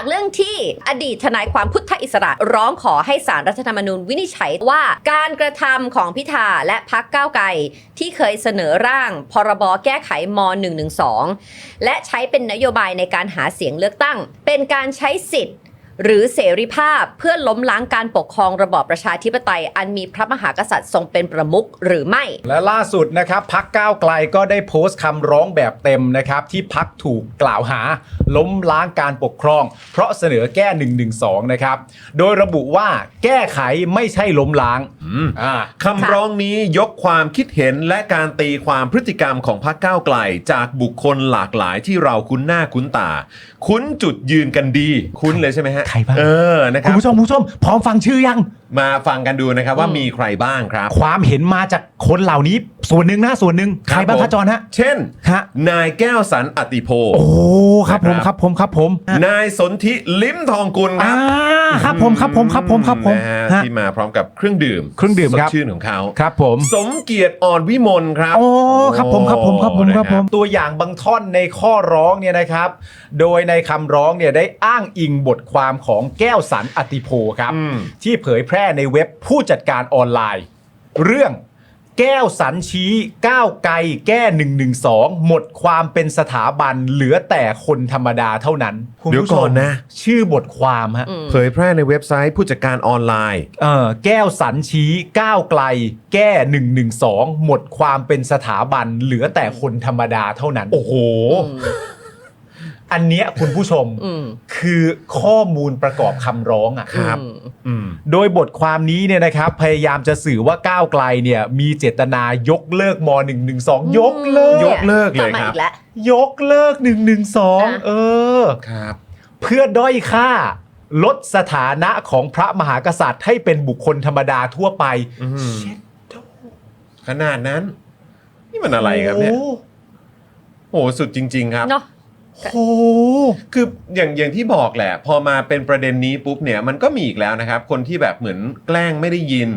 จากเรื่องที่อดีตทนายความพุทธอิสระ ร้องขอให้สารรัฐธรรมนูญวินิจฉัยว่าการกระทำของพิธาและพักก้าวไกลที่เคยเสนอร่าง พรบแก้ไขม .112 และใช้เป็นนโยบายในการหาเสียงเลือกตั้ง เป็นการใช้สิทธิ์ หรือเสรีภาพเพื่อล้มล้างการปกครองระบอบประชาธิปไตย อันมีพระมหากษัตริย์ทรงเป็นประมุขหรือไม่ และล่าสุดนะครับพักก้าวไกลก็ได้โพสต์คำร้องแบบเต็มนะครับที่พักถูกกล่าวหา ล้มล้างการปกครอง เพราะเสนอแก้1นึนะครับโดยระบุว่าแก้ไขไม่ใช่ล้มล้าง อ่าคำร้องนี้ยกความคิดเห็นและการตีความพฤติกรรมของพรรคก้าวไกล จากบุคคลหลากหลายที่เราคุ้นหน้าคุ้นตา คุ้นจุดยืนกันดี คุ้นเลยใช่ไหมฮะใครบ้าง เออนะคคุรัณบ ผู้ชมคุณผู้ชมพร้อมฟังชื่อยัง มาฟังกันดูนะครับว่ามีใครบ้างครับ ความเห็นมาจากคนเหล่านี้ส่วนหนึ่งนะส่วนหนึ่งใครบ้างผมคะจอนฮะ เช่น ฮะ นายแก้วสันอติโพ โอ้ครับผมนะครับครับผมครับผมนายสนธิลิ้มทองกุลคอ่ารับครับผมครับผมครับผมครับผมนะฮะฮะ ที่มาพร้อมกับเครื่องดื่มเครื่องดื่มครับสดชื่นของเขาครับผม สมเกียรติอ่อนวิมลครับโอ้ครับผมครับผมครับผมครับผมนะตัวอย่างบางท่อนในข้อร้องเนี่ยนะครับ โดยในคำร้องเนี่ยได้อ้างอิงบทความของแก้วสันอติโพครับอืมที่เผยแพร่ในเว็บผู้จัดการออนไลน์ เรื่องแก้วสันชี้ก้าวไกลแก้1นึหมดความเป็นสถาบันเหลือแต่คนธรรมดาเท่านั้นคุณเดี๋ยวผู้ชก่อมนนะ ชื่อบทความฮะเผยแพร่ในเว็บไซต์ผู้จัดการออนไลน์เออแก้วสันชี้ก้าวไกล แก้1นึหมดความเป็นสถาบันเหลือแต่คนธรรมดาเท่านั้น โอ้โห อันเนี้ยคุณผู้ชมอืมคือข้อมูลประกอบคำร้องอะครับอืมอืมโดยบทความนี้เนี่ยนะครับ พยายามจะสื่อว่าก้าวไกลเนี่ย มีเจตนายกเลิกม .112 ยกเลิกยกเลิกเลยกบมาครับอีกแล้วยกเลิก 112 เออครับ เพื่อด้อยค่าลดสถานะของพระมหากษัตริย์ให้เป็นบุคคลธรรมดาทั่วไปอืมเช็ดขนาดนั้น นี่มันอะไรครับเนี่ยโอ้โอ้โหสุดจริง ๆ ครับเนาะ โหคืออย่างอย่างที่บอกแหละ พอมาเป็นประเด็นนี้ปุ๊บเนี่ยมันก็มีอีกแล้วนะครับ คนที่แบบเหมือนแกล้งไม่ได้ยิน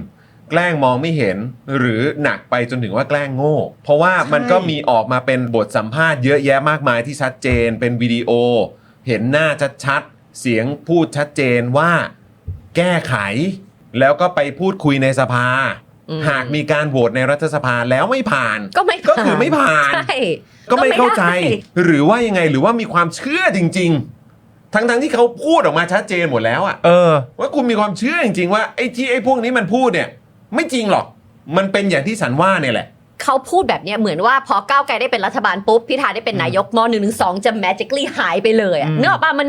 แกล้งมองไม่เห็น หรือหนักไปจนถึงว่าแกล้งโง่ เพราะว่ามันก็มีออกมาเป็นบทสัมภาษณ์เยอะแยะมากมายที่ชัดเจน เป็นวิดีโอ เห็นหน้าชัดๆเสียงพูดชัดเจนว่าแก้ไข แล้วก็ไปพูดคุยในสภาอืม หากมีการโหวตในรัฐสภาแล้วไม่ผ่าน ก็ไม่ก็คือไม่ผ่าน ใช่ ก็ไม่เข้าใจก็ไม่ได้หรือว่ายังไงหรือว่ามีความเชื่อจริง ๆ ทั้งๆที่เขาพูดออกมาชัดเจนหมดแล้วอะเออ ว่าคุณมีความเชื่อจริง ๆ ว่าไอ้ที่ไอ้พวกนี้มันพูดเนี่ย ไม่จริงหรอก มันเป็นอย่างที่ฉันว่าเนี่ยแหละเขาพูดแบบเนี้ยเหมือนว่าพอก้าวไกลได้เป็นรัฐบาลปุ๊บพิธาได้เป็นนายกมหนึ่งหนึ่งสองจะ magically หายไปเลยอะอืมเนื้ออกป่ะมัน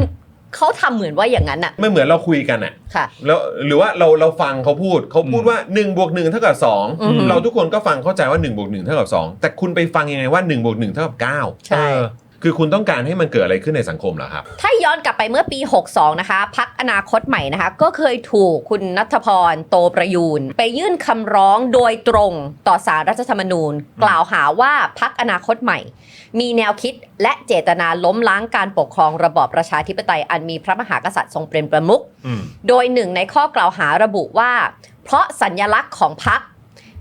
เขาทำเหมือนว่าอย่างนั้นอะไม่เหมือนเราคุยกันอะค่ะ แล้วหรือว่าเราเราฟังเขาพูดเขาพูดว่า1บวก1เท่ากับอืม 2เราทุกคนก็ฟังเข้าใจว่า1บวก1เท่ากับ2แต่คุณไปฟังยังไงว่า1บวก1เท่ากับ9ใช่ เออ คือคุณต้องการให้มันเกิดอะไรขึ้นในสังคมเหรอครับ ถ้าย้อนกลับไปเมื่อปี 62 นะคะ พักอนาคตใหม่นะคะ ก็เคยถูกคุณนัทพร โตประยูน ไปยื่นคำร้องโดยตรงต่อสารรัฐธรรมนูญ กล่าวหาว่าพักอนาคตใหม่ มีแนวคิดและเจตนาล้มล้างการปกครองระบอบประชาธิปไตยอันมีพระมหากษัตริย์ทรงเป็นประมุขอืมโดยหนึ่งในข้อกล่าวหาระบุว่า เพราะสัญลักษณ์ของพัก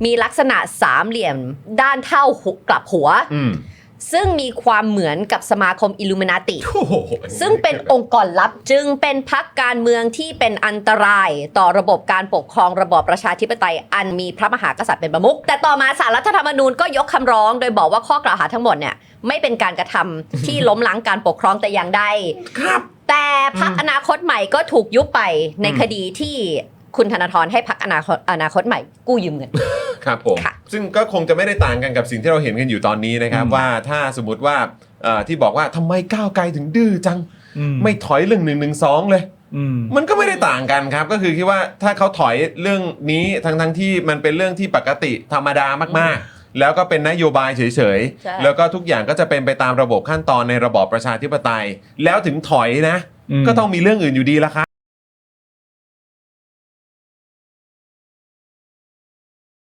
มีลักษณะสามเหลี่ยมด้านเท่าหุกลับหัวอืม ซึ่งมีความเหมือนกับสมาคมอิลูมินาติ โอ้โหซึ่งเป็นองค์กรลับจึงเป็นพักการเมืองที่เป็นอันตราย ต่อระบบการปกครองระบอบประชาธิปไตย อันมีพระมหากษัตริย์เป็นประมุขแต่ต่อมาสารรัฐธรรมนูญก็ยกคำร้อง โดยบอกว่าข้อกล่าวหาทั้งหมดเนี่ยไม่เป็นการกระทำ ที่ล้มล้างการปกครองแต่อย่างใด ครับ แต่พักอนาคตใหม่ก็ถูกยุบไปในอืมคดีที่ คุณธนาธรให้พักอนาคตอนาคตใหม่กู้ยืมเงิน ครับผม ค่ะ ซึ่งก็คงจะไม่ได้ต่างกันกับสิ่งที่เราเห็นกันอยู่ตอนนี้นะครับอืมว่าถ้าสมมติว่าเอ่อที่บอกว่าทำไมก้าวไกลถึงดื้อจังไม่ถอยเรื่องหนึ่งหนึ่งสองเลย อืม มันก็ไม่ได้ต่างกันครับ ก็คือคิดว่าถ้าเขาถอยเรื่องนี้ทั้งทั้งๆที่มันเป็นเรื่องที่ปกติธรรมดามากๆ แล้วก็เป็นนโยบายเฉยใช่ ๆ แล้วก็ทุกอย่างก็จะเป็นไปตามระบบขั้นตอนในระบอบประชาธิปไตย แล้วถึงถอยนะ อืม ก็ต้องมีเรื่องอื่นอยู่ดีละครับ